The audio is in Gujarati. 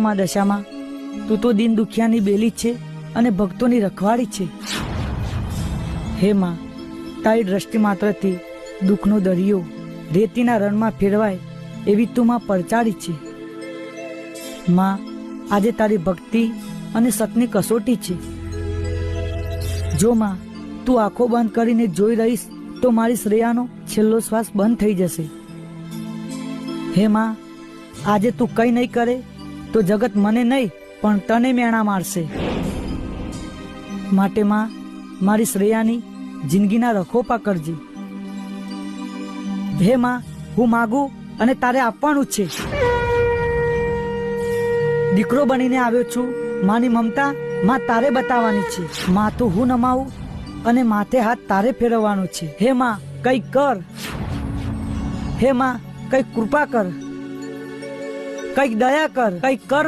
માં દશામાં. તું તો દિન દુખિયાની બેલી છે અને ભક્તોની રખવાડી છે. હે માં, તારી દ્રષ્ટિ માત્રથી દુઃખનો દરિયો રેતીના રણમાં ફેરવાય એવી તું માં પરચાડી છે. માં, આજે તારી ભક્તિ અને સતની કસોટી છે. જો માં, તું આંખો બંધ કરીને જોઈ રહીશ તો મારી શ્રેયાનો છેલ્લો શ્વાસ બંધ થઈ જશે. હે માં, આજે તું કઈ નહીં કરે તો જગત મને નહીં, પણ તને મેણા મારશે. માટે માં, મારી શ્રેયાની જિંદગીના રખોપા કરજે. હે માં, હું માગું અને તારે આપવાનું જ છે. દીકરો બનીને આવ્યો છું, માની મમતા માં તારે બતાવવાની છે. માથું હું નમાવું અને માથે હાથ તારે ફેરવવાનો છે. હે માં, કઈ કર. હે માં, કઈ કૃપા કર. કંઈક દયા કર કંઈક કર.